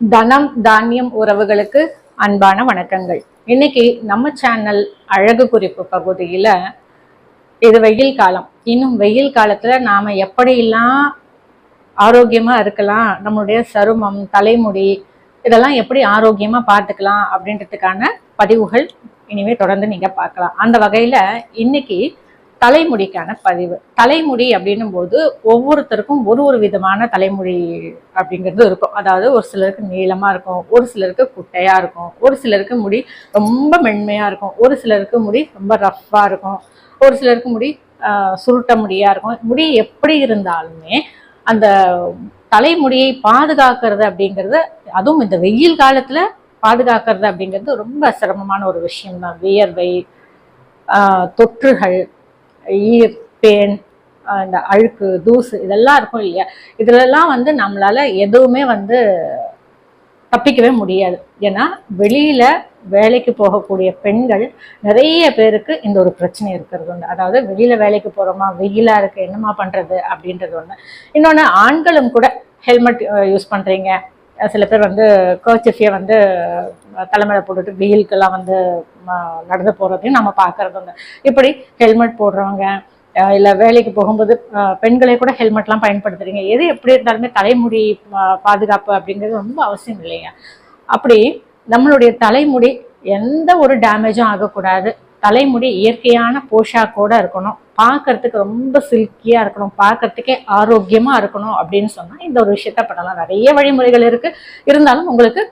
தனம் தானியம் உறவுகளுக்கு அன்பான வணக்கங்கள். இன்னைக்கு நம்ம சேனல் அழகு குறிப்பு பகுதியில் இது வெயில் காலம். இன்னும் வெயில் காலத்தில் நாம் எப்படியெல்லாம் ஆரோக்கியமாக இருக்கலாம் நம்மளுடைய சருமம் தலைமுடி இதெல்லாம் எப்படி ஆரோக்கியமாக பார்த்துக்கலாம் அப்படின்றதுக்கான பதிவுகள் இனிமேல் தொடர்ந்து நீங்கள் பார்க்கலாம். அந்த வகையில் இன்னைக்கு தலைமுடிக்கான பதிவு. தலைமுடி அப்படின்னும் போது ஒவ்வொருத்தருக்கும் ஒரு ஒரு விதமான தலைமுடி அப்படிங்கிறது இருக்கும். அதாவது ஒரு சிலருக்கு நீளமாக இருக்கும் ஒரு சிலருக்கு குட்டையாக இருக்கும் ஒரு சிலருக்கு முடி ரொம்ப மென்மையாக இருக்கும் ஒரு சிலருக்கு முடி ரொம்ப ரஃப்பாக இருக்கும் ஒரு சிலருக்கு முடி சுருட்ட முடியாக இருக்கும். முடி எப்படி இருந்தாலுமே அந்த தலைமுடியை பாதுகாக்கிறது அப்படிங்கிறது அதுவும் இந்த வெயில் காலத்தில் பாதுகாக்கிறது அப்படிங்கிறது ரொம்ப சிரமமான ஒரு விஷயம் தான் வியர்வை தொற்றுகள் ஈர் பேன் அந்த இந்த அழுக்கு தூசு இதெல்லாம் இருக்கும் இல்லையா? இதுலெல்லாம் வந்து நம்மளால் எதுவுமே வந்து தப்பிக்கவே முடியாது. ஏன்னா வெளியில் வேலைக்கு போகக்கூடிய பெண்கள் நிறைய பேருக்கு இந்த ஒரு பிரச்சனை இருக்கிறது உண்டு. அதாவது வெளியில் வேலைக்கு போகிறோமா வெயிலாக இருக்குது என்னமா பண்ணுறது அப்படின்றது ஒன்று இன்னொன்று ஆண்களும் கூட ஹெல்மெட் யூஸ் பண்ணுறீங்க சில பேர் வந்து கர்ச்சஃபியை வந்து தலைமையில போட்டுட்டு வெயிலுக்கெல்லாம் வந்து நடந்து போகிறதையும் நம்ம பார்க்குறதுங்க இப்படி ஹெல்மெட் போடுறவங்க இல்லை வேலைக்கு போகும்போது பெண்களே கூட ஹெல்மெட்லாம் பயன்படுத்துறீங்க. எது எப்படி இருந்தாலுமே தலைமுடி பா- பாதுகாப்பு அப்படிங்கிறது ரொம்ப அவசியம் இல்லைங்க. அப்படி நம்மளுடைய தலைமுடி எந்த ஒரு டேமேஜும் ஆகக்கூடாது. தலைமுடி இயற்கையான போஷாக்கோட இருக்கணும். பார்க்கறதுக்கு ரொம்ப சில்கியாக இருக்கணும். பார்க்கறதுக்கே ஆரோக்கியமாக இருக்கணும் அப்படின்னு சொன்னால் இந்த ஒரு விஷயத்த பண்ணலாம். நிறைய வழிமுறைகள் இருக்குது இருந்தாலும் உங்களுக்கு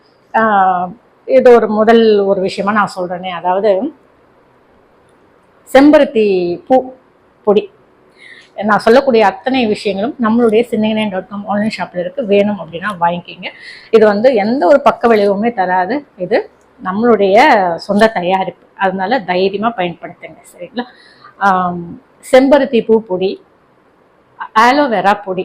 இது ஒரு முதல் ஒரு விஷயமா நான் சொல்கிறேனே அதாவது செம்பருத்தி பூ பொடி. நான் சொல்லக்கூடிய அத்தனை விஷயங்களும் நம்மளுடைய சின்னகனே டாட் காம் ஆன்லைன் ஷாப்பில் இருக்குது வேணும் அப்படின்னா வாங்கிக்கிங்க. இது வந்து எந்த ஒரு பக்க விளைவுமே தராது. இது நம்மளுடைய சொந்த தயாரிப்பு. அதனால தைரியமாக பயன்படுத்துங்க சரிங்களா? செம்பருத்தி பூ பொடி ஆலோவேரா பொடி.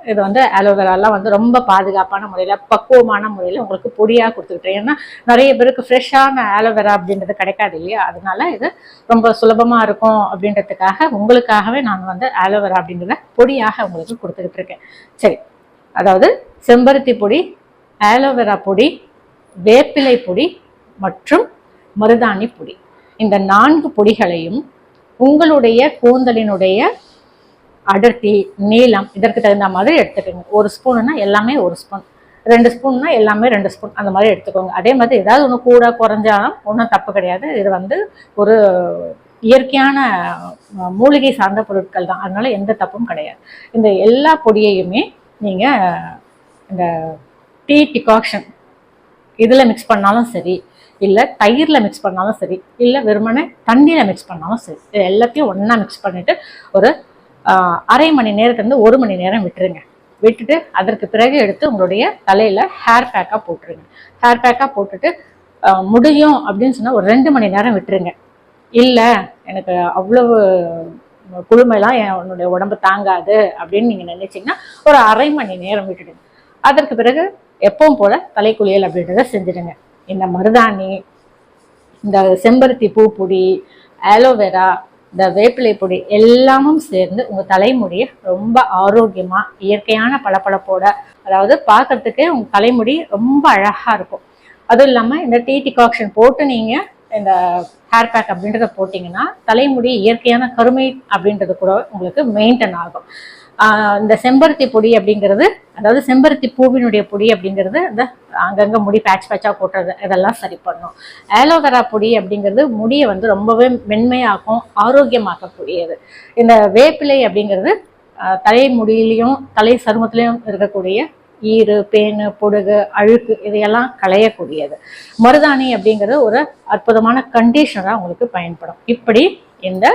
இது வந்து ஆலோவேராலாம் வந்து ரொம்ப பாதுகாப்பான முறையில் பக்குவமான முறையில் உங்களுக்கு பொடியாக கொடுத்துக்கிட்டேன். ஏன்னா நிறைய பேருக்கு ஃப்ரெஷ்ஷான ஆலோவேரா அப்படின்றது கிடைக்காது இல்லையா? அதனால இது ரொம்ப சுலபமாக இருக்கும் அப்படின்றதுக்காக உங்களுக்காகவே நான் வந்து ஆலோவேரா அப்படின்றத பொடியாக உங்களுக்கு கொடுத்துக்கிட்டு இருக்கேன். சரி அதாவது செம்பருத்தி பொடி ஆலோவேரா பொடி வேப்பிலை பொடி மற்றும் மருதாணி பொடி. இந்த நான்கு பொடிகளையும் உங்களுடைய கூந்தலினுடைய அடர்த்தி நீளம் இதற்கு தகுந்த மாதிரி எடுத்துக்கோங்க. ஒரு ஸ்பூனுனா எல்லாமே ஒரு ஸ்பூன். ரெண்டு ஸ்பூன்னா எல்லாமே ரெண்டு ஸ்பூன். அந்த மாதிரி எடுத்துக்கோங்க. அதே மாதிரி ஏதாவது ஒன்று கூட குறைஞ்சாலும் ஒன்றும் தப்பு கிடையாது. இது வந்து ஒரு இயற்கையான மூலிகை சார்ந்த பொருட்கள் தான். அதனால எந்த தப்பும் கிடையாது. இந்த எல்லா பொடியையுமே நீங்கள் இந்த டீ டிகாக்ஷன் இதில் மிக்ஸ் பண்ணாலும் சரி இல்லை தயிரில் மிக்ஸ் பண்ணாலும் சரி இல்லை வெறுமனே தண்ணியில் மிக்ஸ் பண்ணாலும் சரி இது எல்லாத்தையும் ஒன்றா மிக்ஸ் பண்ணிவிட்டு ஒரு அரை மணி நேரத்துலேருந்து ஒரு மணி நேரம் விட்டுருங்க. விட்டுட்டு அதற்கு பிறகு எடுத்து உங்களுடைய தலையில் ஹேர் பேக்காக போட்டுருங்க. ஹேர் பேக்காக போட்டுட்டு முடியும் அப்படின்னு சொன்னால் ஒரு ரெண்டு மணி நேரம் விட்டுருங்க. இல்லை எனக்கு அவ்வளவு குழுமையெல்லாம் என்னுடைய உடம்பு தாங்காது அப்படின்னு நீங்கள் நினைச்சிங்கன்னா ஒரு அரை மணி நேரம் விட்டுடுங்க. அதற்கு பிறகு எப்பவும் போல தலைக்குளியல் அப்படின்றத செஞ்சுடுங்க. இந்த மருதாணி இந்த செம்பருத்தி பூ பொடி ஆலோவேரா இந்த வேப்பிலை பொடி எல்லாமும் சேர்ந்து உங்க தலைமுடியை ரொம்ப ஆரோக்கியமா இயற்கையான பளபளப்போட அதாவது பார்க்கறதுக்கே உங்க தலைமுடி ரொம்ப அழகா இருக்கும். அதுவும் இல்லாம இந்த டீ டிகாக்ஷன் போட்டு நீங்க இந்த ஹேர் பேக் அப்படின்றத போட்டிங்கன்னா தலைமுடி இயற்கையான கருமை அப்படின்றது கூட உங்களுக்கு மெயின்டைன் ஆகும். இந்த செம்பருத்தி பொடி அப்படிங்கிறது அதாவது செம்பருத்தி பூவினுடைய பொடி அப்படிங்கிறது இந்த அங்கங்கே முடி பேட்ச் பேட்சாக கொட்டுறது இதெல்லாம் சரி பண்ணும். ஆலோவேரா பொடி அப்படிங்கிறது முடியை வந்து ரொம்பவே மென்மையாக்கும் ஆரோக்கியமாக்கக்கூடியது. இந்த வேப்பிலை அப்படிங்கிறது தலை முடியிலையும் தலை சருமத்திலையும் இருக்கக்கூடிய ஈறு பேனு பொடுகு அழுக்கு இதையெல்லாம் களையக்கூடியது. மருதாணி அப்படிங்கிறது ஒரு அற்புதமான கண்டிஷனராக உங்களுக்கு பயன்படும். இப்படி இந்த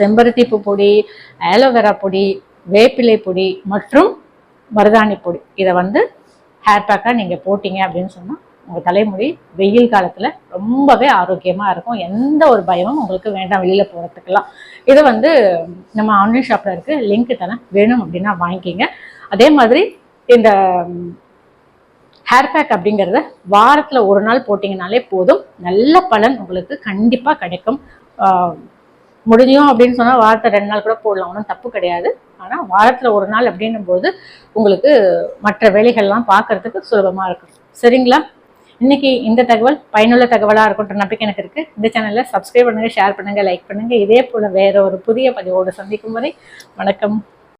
செம்பருத்தி பூ பொடி ஆலோவேரா பொடி வேப்பிலை பொடி மற்றும் மருதாணி பொடி. இதை வந்து ஹேர் பேக்காக நீங்கள் போட்டிங்க அப்படின்னு சொன்னால் உங்கள் தலைமுடி வெயில் காலத்தில் ரொம்பவே ஆரோக்கியமாக இருக்கும். எந்த ஒரு பயமும் உங்களுக்கு வேண்டாம் வெளியில் போகிறதுக்கெல்லாம் இது வந்து நம்ம ஆன்லைன் ஷாப்பில் இருக்குது லிங்க் தானே? வேணும் அப்படின்னா வாங்கிக்கிங்க. அதே மாதிரி இந்த ஹேர் பேக் அப்படிங்கிறத வாரத்தில் ஒரு நாள் போட்டிங்கனாலே போதும். நல்ல பலன் உங்களுக்கு கண்டிப்பாக கிடைக்கும். முடிஞ்சோம் முடியும் அப்படின்னு சொன்னால் வாரத்தை ரெண்டு நாள் கூட போடலாம். ஒன்றும் தப்பு கிடையாது. ஆனால் வாரத்தில் ஒரு நாள் அப்படின்னும் போது உங்களுக்கு மற்ற வேலைகள்லாம் பார்க்கறதுக்கு சுலபமாக இருக்கும். சரிங்களா? இன்னைக்கு இந்த தகவல் பயனுள்ள தகவலாக இருக்கும்ன்ற நம்பிக்கை எனக்கு இருக்கு. இந்த சேனலில் சப்ஸ்கிரைப் பண்ணுங்க ஷேர் பண்ணுங்க லைக் பண்ணுங்க. இதே போல வேற ஒரு புதிய பதிவோடு சந்திக்கும் வரை வணக்கம்.